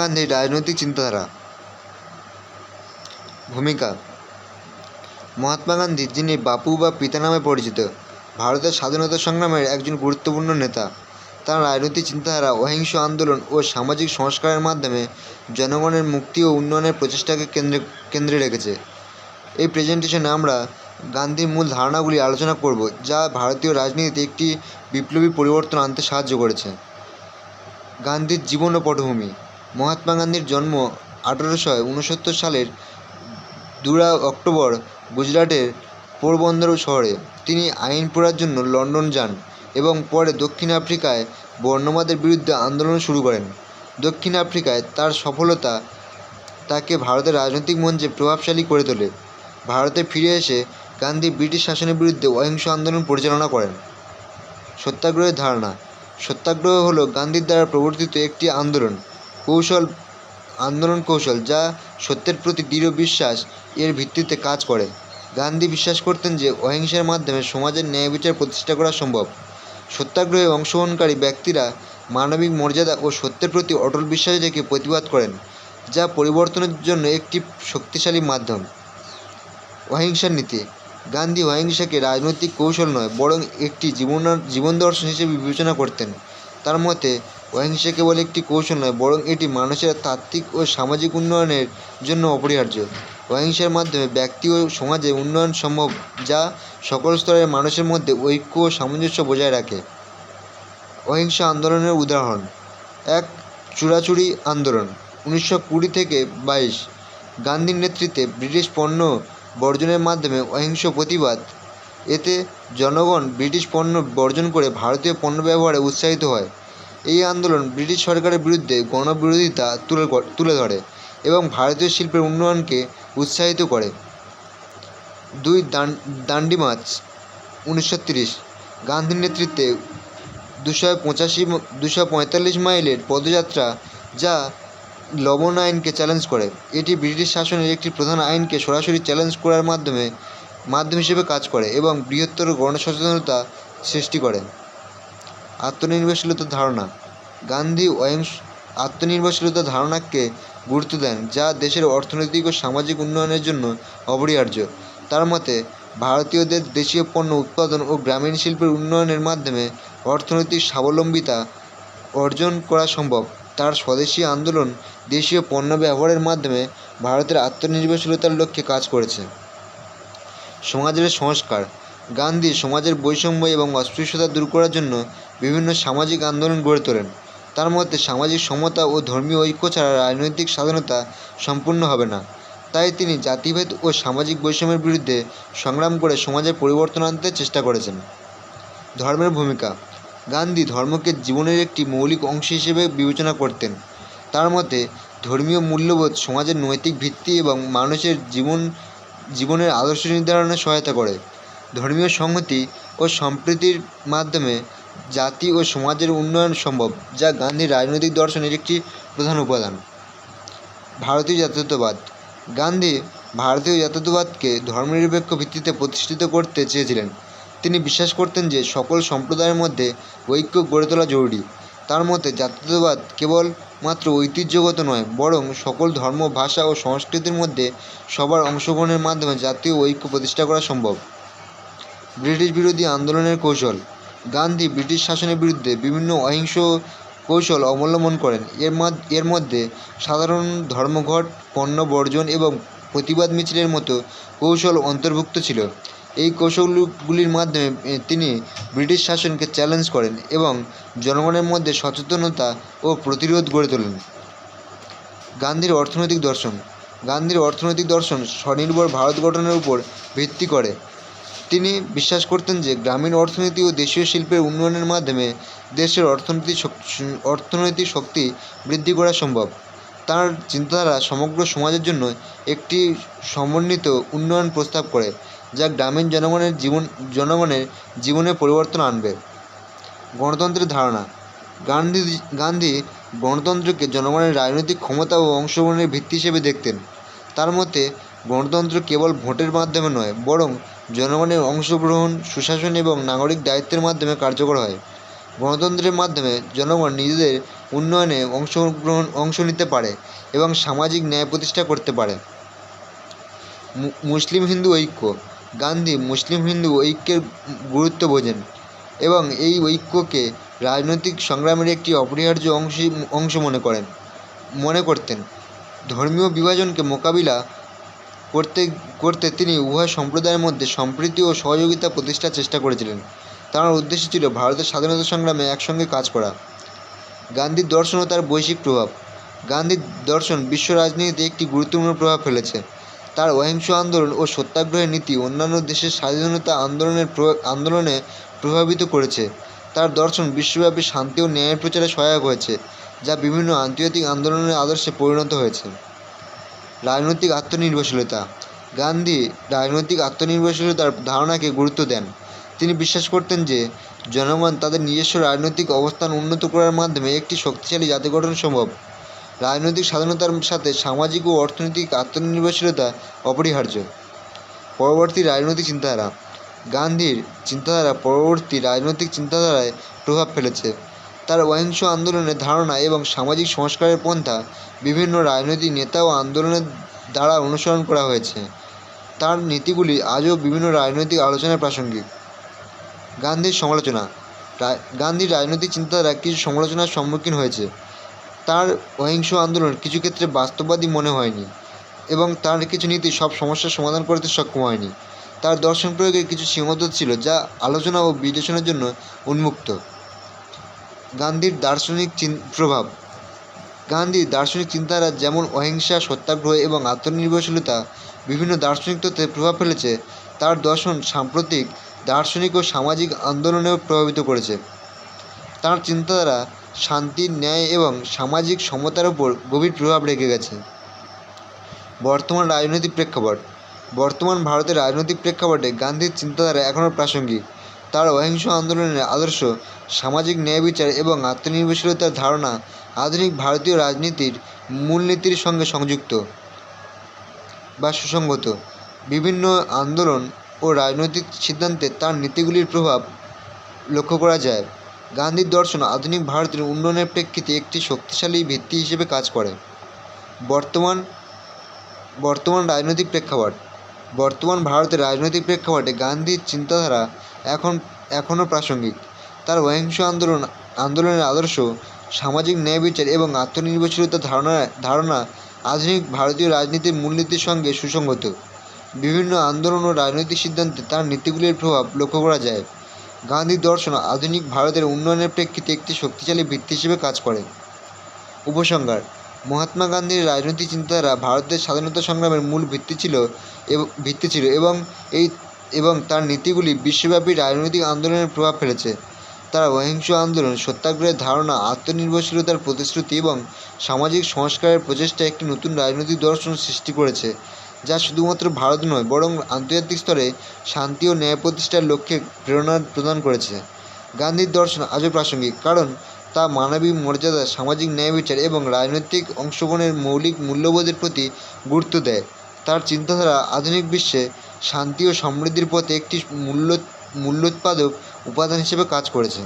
গান্ধীর রাজনৈতিক চিন্তাধারা। ভূমিকা, মহাত্মা গান্ধী, যিনি বাপু বা পিতা নামে পরিচিত, ভারতের স্বাধীনতা সংগ্রামের একজন গুরুত্বপূর্ণ নেতা। তার রাজনৈতিক চিন্তাধারা, অহিংস আন্দোলন ও সামাজিক সংস্কারের মাধ্যমে জনগণের মুক্তি ও উন্নয়নের প্রচেষ্টাকে কেন্দ্রে কেন্দ্রে রেখেছে। এই প্রেজেন্টেশনে আমরা গান্ধীর মূল ধারণাগুলি আলোচনা করব, যা ভারতীয় রাজনীতিতে একটি বিপ্লবী পরিবর্তন আনতে সাহায্য করেছে। গান্ধীর জীবন ও পটভূমি মহাত্মা গান্ধীর জন্ম আঠারোশো উনসত্তর সালের দুরা অক্টোবর গুজরাটের পোরবন্দর শহরে। তিনি আইন পড়ার জন্য লন্ডন যান এবং পরে দক্ষিণ আফ্রিকায় বর্ণবাদের বিরুদ্ধে আন্দোলন শুরু করেন। দক্ষিণ আফ্রিকায় তার সফলতা তাকে ভারতের রাজনৈতিক মঞ্চে প্রভাবশালী করে তোলে। ভারতে ফিরে এসে গান্ধী ব্রিটিশ শাসনের বিরুদ্ধে অহিংস আন্দোলন পরিচালনা করেন। সত্যাগ্রহের ধারণা। সত্যাগ্রহ হলো গান্ধীর দ্বারা প্রবর্তিত একটি আন্দোলন। কৌশল, আন্দোলন কৌশল যা সত্যের প্রতি দৃঢ় বিশ্বাস, এর ভিত্তিতে কাজ করে। গান্ধী বিশ্বাস করতেন যে অহিংসার মাধ্যমে সমাজের ন্যায় বিচার প্রতিষ্ঠা করা সম্ভব। সত্যাগ্রহে অংশগ্রহণকারী ব্যক্তিরা মানবিক মর্যাদা ও সত্যের প্রতি অটল বিশ্বাস রেখে প্রতিবাদ করেন, যা পরিবর্তনের জন্য একটি শক্তিশালী মাধ্যম। অহিংসার নীতি। গান্ধী অহিংসাকে রাজনৈতিক কৌশল নয়, বরং একটি জীবন জীবন দর্শন হিসেবে বিবেচনা করতেন। তার মতে অহিংসা কেবল একটি কৌশল নয়, বরং এটি মানুষের তাত্ত্বিক ও সামাজিক উন্নয়নের জন্য অপরিহার্য। অহিংসার মাধ্যমে ব্যক্তি ও সমাজে উন্নয়ন সম্ভব, যা সকল স্তরের মানুষের মধ্যে ঐক্য ও সামঞ্জস্য বজায় রাখে। অহিংস আন্দোলনের উদাহরণ। এক চুরাচুরি আন্দোলন, উনিশশো কুড়ি থেকে বাইশ। গান্ধীর নেতৃত্বে ব্রিটিশ পণ্য বর্জনের মাধ্যমে অহিংস প্রতিবাদ। এতে জনগণ ব্রিটিশ পণ্য বর্জন করে ভারতীয় পণ্য ব্যবহারে উৎসাহিত হয়। এই আন্দোলন ব্রিটিশ সরকারের বিরুদ্ধে গণবিরোধিতা তুলে তুলে ধরে এবং ভারতীয় শিল্পের উন্নয়নকে উৎসাহিত করে। দুই দান, দান্ডি মার্চ উনিশশো তিরিশ, গান্ধীর নেতৃত্বে দুশো পঁচাশি দুশো পঁয়তাল্লিশ মাইলের পদযাত্রা যা লবণ আইনকে চ্যালেঞ্জ করে। এটি ব্রিটিশ শাসনের একটি প্রধান আইনকে সরাসরি চ্যালেঞ্জ করার মাধ্যমে, মাধ্যম হিসেবে কাজ করে এবং বৃহত্তর গণসচেতনতা সৃষ্টি করে। আত্মনির্ভরশীলতার ধারণা। গান্ধী অহিংস আত্মনির্ভরশীলতার ধারণাকে গুরুত্ব দেন, যা দেশের অর্থনৈতিক ও সামাজিক উন্নয়নের জন্য অপরিহার্য। তার মতে, ভারতীয়দের দেশীয় পণ্য উৎপাদন ও গ্রামীণ শিল্পের উন্নয়নের মাধ্যমে অর্থনৈতিক স্বাবলম্বিতা অর্জন করা সম্ভব। তার স্বদেশী আন্দোলন দেশীয় পণ্য ব্যবহারের মাধ্যমে ভারতের আত্মনির্ভরশীলতার লক্ষ্যে কাজ করেছে। সমাজের সংস্কার। গান্ধী সমাজের বৈষম্য এবং অস্পৃশ্যতা দূর করার জন্য বিভিন্ন সামাজিক আন্দোলন গড়ে তোলেন। তার মধ্যে সামাজিক সমতা ও ধর্মীয় ঐক্য ছাড়া রাজনৈতিক স্বাধীনতা সম্পূর্ণ হবে না। তাই তিনি জাতিভেদ ও সামাজিক বৈষম্যের বিরুদ্ধে সংগ্রাম করে সমাজের পরিবর্তন আনতে চেষ্টা করেছেন। ধর্মের ভূমিকা। গান্ধী ধর্মকে জীবনের একটি মৌলিক অংশ হিসেবে বিবেচনা করতেন। তার মতে, ধর্মীয় মূল্যবোধ সমাজের নৈতিক ভিত্তি এবং মানুষের জীবন, জীবনের আদর্শ নির্ধারণে সহায়তা করে। ধর্মীয় সংহতি ও সম্প্রীতির মাধ্যমে জাতি ও সমাজের উন্নয়ন সম্ভব, যা গান্ধীর রাজনৈতিক দর্শনের একটি প্রধান উপাদান। ভারতীয় জাতীয়তাবাদ। গান্ধী ভারতীয় জাতীয়তাবাদকে ধর্মনিরপেক্ষ ভিত্তিতে প্রতিষ্ঠিত করতে চেয়েছিলেন। তিনি বিশ্বাস করতেন যে সকল সম্প্রদায়ের মধ্যে ঐক্য গড়ে তোলা জরুরি। তার মতে, জাতীয়তাবাদ কেবল মাত্র ঐতিহ্যগত নয়, বরং সকল ধর্ম, ভাষা ও সংস্কৃতির মধ্যে সবার অংশগ্রহণের মাধ্যমে জাতীয় ঐক্য প্রতিষ্ঠা করা সম্ভব। ব্রিটিশ বিরোধী আন্দোলনের কৌশল। গান্ধী ব্রিটিশ শাসনের বিরুদ্ধে বিভিন্ন অহিংস কৌশল অবলম্বন করেন। এর এর মধ্যে সাধারণ ধর্মঘট, পণ্য বর্জন এবং প্রতিবাদ মিছিলের মতো কৌশল অন্তর্ভুক্ত ছিল। এই কৌশলগুলির মাধ্যমে তিনি ব্রিটিশ শাসনকে চ্যালেঞ্জ করেন এবং জনগণের মধ্যে সচেতনতা ও প্রতিরোধ গড়ে তোলেন। গান্ধীর অর্থনৈতিক দর্শন। গান্ধীর অর্থনৈতিক দর্শন স্বনির্ভর ভারত গঠনের উপর ভিত্তি করে। তিনি বিশ্বাস করতেন যে গ্রামীণ অর্থনীতি ও দেশীয় শিল্পের উন্নয়নের মাধ্যমে দেশের অর্থনীতি অর্থনৈতিক শক্তি বৃদ্ধি করা সম্ভব। তার চিন্তাধারা সমগ্র সমাজের জন্য একটি সমন্বিত উন্নয়ন প্রস্তাব করে, যা গ্রামীণ জনগণের জীবন জনগণের জীবনে পরিবর্তন আনবে। গণতন্ত্রের ধারণা। গান্ধী গান্ধী গণতন্ত্রকে জনগণের রাজনৈতিক ক্ষমতা ও অংশগ্রহণের ভিত্তি হিসেবে দেখতেন। তার মতে, গণতন্ত্র কেবল ভোটের মাধ্যমে নয়, বরং জনগণের অংশগ্রহণ, সুশাসন এবং নাগরিক দায়িত্বের মাধ্যমে কার্যকর হয়। গণতন্ত্রের মাধ্যমে জনগণ নিজেদের উন্নয়নে অংশগ্রহণ, অংশ নিতে পারে এবং সামাজিক ন্যায় প্রতিষ্ঠা করতে পারে। মুসলিম হিন্দু ঐক্য। গান্ধী মুসলিম হিন্দু ঐক্যের গুরুত্ব বোঝেন এবং এই ঐক্যকে রাজনৈতিক সংগ্রামের একটি অপরিহার্য অংশ অংশ মনে করেন, মনে করতেন। ধর্মীয় বিভাজনকে মোকাবিলা করতে করতে তিনি উভয় সম্প্রদায়ের মধ্যে সম্প্রীতি ও সহযোগিতা প্রতিষ্ঠার চেষ্টা করেছিলেন। তাঁর উদ্দেশ্য ছিল ভারতের স্বাধীনতা সংগ্রামে একসঙ্গে কাজ করা। গান্ধীর দর্শন ও তার বৈশ্বিক প্রভাব। গান্ধীর দর্শন বিশ্ব রাজনীতিতে একটি গুরুত্বপূর্ণ প্রভাব ফেলেছে। তার অহিংস আন্দোলন ও সত্যাগ্রহের নীতি অন্যান্য দেশের স্বাধীনতা আন্দোলনের আন্দোলনে প্রভাবিত করেছে। তার দর্শন বিশ্বব্যাপী শান্তি ও ন্যায়ের প্রচারে সহায়ক হয়েছে, যা বিভিন্ন আন্তর্জাতিক আন্দোলনের আদর্শে পরিণত হয়েছে। রাজনৈতিক আত্মনির্ভরশীলতা। গান্ধী রাজনৈতিক আত্মনির্ভরশীলতার ধারণাকে গুরুত্ব দেন। তিনি বিশ্বাস করতেন যে, জনগণ তাদের নিজস্ব রাজনৈতিক অবস্থান উন্নত করার মাধ্যমে একটি শক্তিশালী জাতি গঠন সম্ভব। রাজনৈতিক স্বাধীনতার সাথে সামাজিক ও অর্থনৈতিক আত্মনির্ভরশীলতা অপরিহার্য। পরবর্তী রাজনৈতিক চিন্তাধারা। গান্ধীর চিন্তাধারা পরবর্তী রাজনৈতিক চিন্তাধারায় প্রভাব ফেলেছে। তার অহিংস আন্দোলনের ধারণা এবং সামাজিক সংস্কারের পন্থা বিভিন্ন রাজনৈতিক নেতা ও আন্দোলনের দ্বারা অনুসরণ করা হয়েছে। তার নীতিগুলি আজও বিভিন্ন রাজনৈতিক আলোচনায় প্রাসঙ্গিক। গান্ধীর সমালোচনা। গান্ধীর রাজনৈতিক চিন্তাধারা কিছু সমালোচনার সম্মুখীন হয়েছে। তার অহিংস আন্দোলন কিছু ক্ষেত্রে বাস্তববাদী মনে হয়নি এবং তার কিছু নীতি সব সমস্যার সমাধান করতে সক্ষম হয়নি। তার দর্শন প্রয়োগের কিছু সীমাবদ্ধতা ছিল যা আলোচনা ও বিশ্লেষণের জন্য উন্মুক্ত। গান্ধীর দার্শনিক প্রভাব। গান্ধীর দার্শনিক চিন্তাধারা যেমন অহিংসা, সত্যাগ্রহ এবং আত্মনির্ভরশীলতা, বিভিন্ন দার্শনিক তত্ত্বে প্রভাব ফেলেছে, তার দর্শন সাম্প্রতিক দার্শনিক ও সামাজিক আন্দোলনেও প্রভাবিত করেছে। তার চিন্তাধারা শান্তি, ন্যায় এবং সামাজিক সমতার উপর গভীর প্রভাব রেখে গেছে। বর্তমান রাজনৈতিক প্রেক্ষাপট। বর্তমান ভারতের রাজনৈতিক প্রেক্ষাপটে গান্ধীর চিন্তাধারা এখনও প্রাসঙ্গিক। তার অহিংস আন্দোলনের আদর্শ, সামাজিক ন্যায় বিচার এবং আত্মনির্ভরশীলতার ধারণা আধুনিক ভারতীয় রাজনীতির মূলনীতির সঙ্গে সংযুক্ত বা সুসংগত। বিভিন্ন আন্দোলন ও রাজনৈতিক সিদ্ধান্তে তার নীতিগুলির প্রভাব লক্ষ্য করা যায়। গান্ধীর দর্শন আধুনিক ভারতের উন্নয়নের প্রেক্ষিতে একটি শক্তিশালী ভিত্তি হিসেবে কাজ করে। বর্তমান বর্তমান রাজনৈতিক প্রেক্ষাপট, বর্তমান ভারতের রাজনৈতিক প্রেক্ষাপটে গান্ধীর চিন্তাধারা এখন এখনও প্রাসঙ্গিক। তার অহিংস আন্দোলন, আন্দোলনের আদর্শ, সামাজিক ন্যায় বিচার এবং আত্মনির্ভরশীলতার ধারণা ধারণা আধুনিক ভারতীয় রাজনীতির মূলনীতির সঙ্গে সুসংগত। বিভিন্ন আন্দোলন ও রাজনৈতিক সিদ্ধান্তে তার নীতিগুলির প্রভাব লক্ষ্য করা যায়। গান্ধীর দর্শন আধুনিক ভারতের উন্নয়নের প্রেক্ষিতে একটি শক্তিশালী ভিত্তি হিসেবে কাজ করে। উপসংহার, মহাত্মা গান্ধীর রাজনৈতিক চিন্তাধারা ভারতের স্বাধীনতা সংগ্রামের মূল ভিত্তি ছিল এবং, ভিত্তি ছিল এবং এই এবং তার নীতিগুলি বিশ্বব্যাপী রাজনৈতিক আন্দোলনের প্রভাব ফেলেছে। তারা অহিংস আন্দোলন, সত্যাগ্রহের ধারণা, আত্মনির্ভরশীলতার প্রতিশ্রুতি এবং সামাজিক সংস্কারের প্রচেষ্টা একটি নতুন রাজনৈতিক দর্শন সৃষ্টি করেছে, যা শুধুমাত্র ভারত নয়, বরং আন্তর্জাতিক স্তরে শান্তি ও ন্যায় প্রতিষ্ঠার লক্ষ্যে প্রেরণা প্রদান করেছে। গান্ধীর দর্শন আজও প্রাসঙ্গিক, কারণ তা মানবিক মর্যাদা, সামাজিক ন্যায় বিচার এবং রাজনৈতিক অংশগ্রহণের মৌলিক মূল্যবোধের প্রতি গুরুত্ব দেয়। তার চিন্তাধারা আধুনিক বিশ্বে শান্তি ও সমৃদ্ধির পথে একটি মূল্য মূল্যোৎপাদক উপাদান হিসেবে কাজ করেছে।